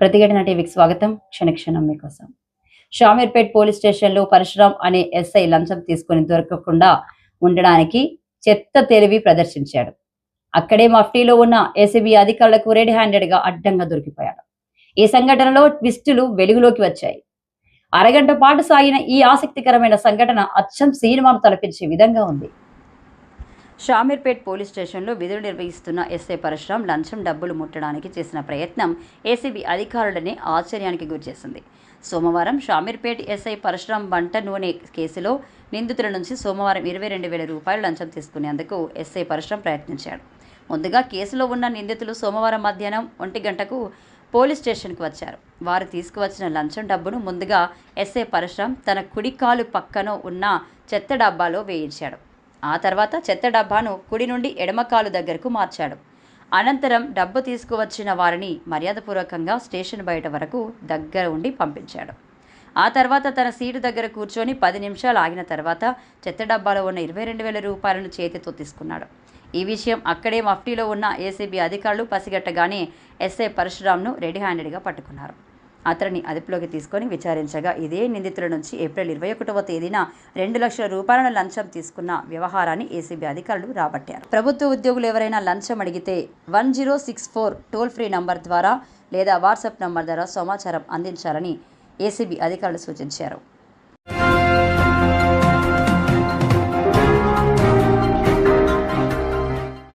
ప్రతిఘటన టీవీకి స్వాగతం. క్షణక్షణం మీకోసం. షామీర్పేట్ పోలీస్ స్టేషన్లో పరశురాం అనే ఎస్ఐ లంచం తీసుకుని దొరకకుండా ఉండడానికి చెత్త తెలివి ప్రదర్శించాడు. అక్కడే మఫ్టీలో ఉన్న ఏసీబీ అధికారులకు రెడ్ హ్యాండెడ్గా అడ్డంగా దొరికిపోయాడు. ఈ సంఘటనలో ట్విస్టులు వెలుగులోకి వచ్చాయి. అరగంట పాటు సాగిన ఈ ఆసక్తికరమైన సంఘటన అచ్చం సినిమాను తలపించే విధంగా ఉంది. షామీర్పేట్ పోలీస్ స్టేషన్లో విధులు నిర్వహిస్తున్న ఎస్ఐ పరశురాం లంచం డబ్బులు ముట్టడానికి చేసిన ప్రయత్నం ఏసీబీ అధికారులని ఆశ్చర్యానికి గురిచేసింది. సోమవారం షామీర్పేట్ ఎస్ఐ పరశురాం వంట నూనె కేసులో నిందితుల నుంచి సోమవారం ఇరవై రెండు వేల రూపాయలు లంచం తీసుకునేందుకు ఎస్ఐ పరశురాం ప్రయత్నించాడు. ముందుగా కేసులో ఉన్న నిందితులు సోమవారం మధ్యాహ్నం ఒంటి గంటకు పోలీస్ స్టేషన్కు వచ్చారు. వారు తీసుకువచ్చిన లంచం డబ్బును ముందుగా ఎస్ఐ పరశురాం తన కుడి కాలు పక్కన ఉన్న చెత్త డబ్బాలో వేయించాడు. ఆ తర్వాత చెత్త డబ్బాను కుడి నుండి ఎడమకాలు దగ్గరకు మార్చాడు. అనంతరం డబ్బు తీసుకువచ్చిన వారిని మర్యాదపూర్వకంగా స్టేషన్ బయట వరకు దగ్గర ఉండి పంపించాడు. ఆ తర్వాత తన సీటు దగ్గర కూర్చొని పది నిమిషాలు ఆగిన తర్వాత చెత్త డబ్బాలో ఉన్న ఇరవై రెండు వేల రూపాయలను చేతితో తీసుకున్నాడు. ఈ విషయం అక్కడే మఫ్టీలో ఉన్న ఏసీబీ అధికారులు పసిగట్టగానే ఎస్ఐ పరశురామ్ను రెడీ హ్యాండెడ్గా పట్టుకున్నారు. అతడిని అదుపులోకి తీసుకొని విచారించగా ఇదే నిందితుల నుంచి ఏప్రిల్ ఇరవై ఒకటవ తేదీన రెండు లక్షల రూపాయలను లంచం తీసుకున్న వ్యవహారాన్ని ఏసీబీ అధికారులు రాబట్టారు. ప్రభుత్వ ఉద్యోగులు ఎవరైనా లంచం అడిగితే one zero six four toll free number ద్వారా లేదా వాట్సాప్ నంబర్ ద్వారా సమాచారం అందించాలని ఏసీబీ అధికారులు సూచించారు.